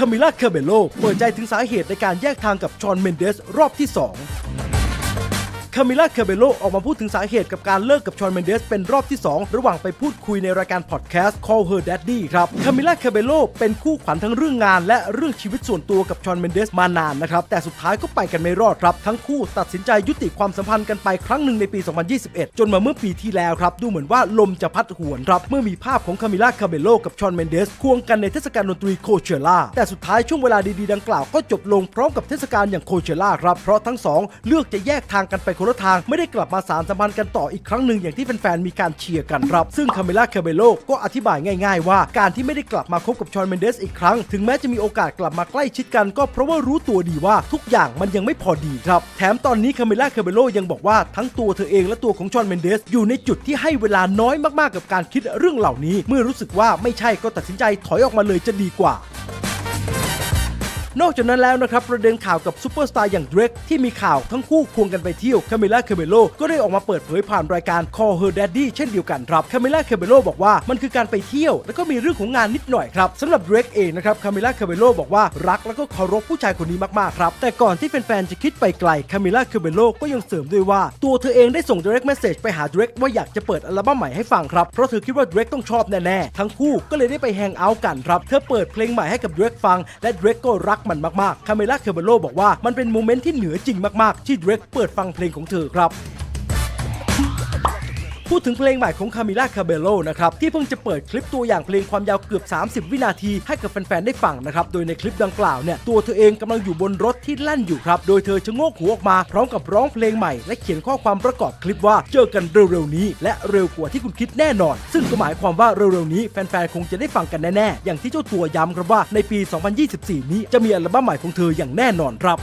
คามิล่าคาเบโลเปิดใจถึงสาเหตุในการแยกทางกับชอนเมนเดสรอบที่ 2 คามิล่า คาเบโลออกมาพูดถึงสาเหตุกับการเลิกกับชอนเมนเดสเป็นรอบที่ 2 ระหว่างไปพูดคุยในรายการพอดแคสต์ Call Her Daddy ครับ คามิล่า คาเบโลเป็นคู่ขวัญทั้งเรื่องงานและเรื่องชีวิตส่วนตัวกับชอนเมนเดสมานานนะครับ แต่สุดท้ายก็ไปกันไม่รอดครับ ทั้งคู่ตัดสินใจยุติความสัมพันธ์กันไปครั้งหนึ่งในปี 2021 จนมาเมื่อปีที่แล้วครับ ดูเหมือนว่าลมจะพัดหวนครับ เมื่อมีภาพของคามิล่า คาเบโลกับชอนเมนเดสควงกันในเทศกาลดนตรีโคเชล่า แต่สุดท้ายช่วงเวลาดีๆดังกล่าวก็จบลงพร้อมกับเทศกาลอย่างโคเชล่าครับ เพราะทั้งสองเลือกจะแยกทางกันไปคนละทางไม่ได้กลับมาสารสัมพันธ์กันต่ออีกครั้งหนึ่งอย่างที่แฟนๆมีการเชียร์กันครับ ซึ่งคาเมล่าเคเบโลก็อธิบายง่ายๆว่าการที่ไม่ได้กลับมาคบกับชอนเมนเดสอีกครั้ง ถึงแม้จะมีโอกาสกลับมาใกล้ชิดกันก็เพราะว่ารู้ตัวดีว่าทุกอย่างมันยังไม่พอดีครับ แถมตอนนี้คาเมล่าเคเบโลยังบอกว่าทั้งตัวเธอเองและตัวของชอนเมนเดสอยู่ในจุดที่ให้เวลาน้อยมากๆกับการคิดเรื่องเหล่านี้ เมื่อรู้สึกว่าไม่ใช่ก็ตัดสินใจถอยออกมาเลยจะดีกว่า นอกจากนั้นแล้วนะครับประเด็นข่าวกับซูเปอร์สตาร์อย่างเดรกที่มีข่าวทั้งคู่ควงกันไปเที่ยวคาเมล่าคาเบโลก็ได้ออกมาเปิดเผยผ่านรายการ Call Her Daddy เช่นเดียวกันครับคาเมล่าคาเบโลบอกว่ามันคือการไปเที่ยว แล้วก็มีเรื่องของงานนิดหน่อยครับสำหรับเดรกเองนะครับคาเมล่าคาเบโลบอกว่ารักแล้วก็เคารพผู้ชายคนนี้มากๆครับแต่ก่อนที่แฟนๆจะคิดไปไกลคาเมล่าคาเบโลก็ยังเสริมด้วยว่า ตัวเธอเองได้ส่ง direct message ไปหาเดรกว่าอยากจะเปิดอัลบั้มใหม่ให้ฟังครับเพราะเธอคิดว่าเดรกต้องชอบแน่ๆทั้งคู่ก็เลยได้ไปแฮงเอาท์กันครับเธอเปิดเพลงใหม่ให้กับเดรกฟังและเดรกก็รักมันมากๆ คาเมล่าเคเบโลบอกว่ามันเป็นโมเมนต์ที่เหนือจริงมากๆ ที่เดรกเปิดฟังเพลงของเธอครับ พูดถึงเพลงใหม่ของคามิล่าคาเบโลนะครับที่เพิ่งจะเปิดคลิปตัวอย่างเพลงความยาวเกือบ 30 วินาที ให้กับแฟนๆได้ฟังนะครับโดยในคลิปดังกล่าวเนี่ยตัวเธอเองกำลังอยู่บนรถที่แล่นอยู่ครับโดยเธอชะโงกหัวออกมาพร้อมกับร้องเพลงใหม่ และเขียนข้อความประกอบคลิปว่าเจอกันเร็วๆนี้ และเร็วกว่าที่คุณคิดแน่นอน ซึ่งก็หมายความว่าเร็วๆนี้แฟนๆคงจะได้ฟังกันแน่ๆอย่างที่เจ้าตัวย้ำครับว่าในปี 2024 นี้จะมีอัลบั้มใหม่ของเธออย่างแน่นอนครับ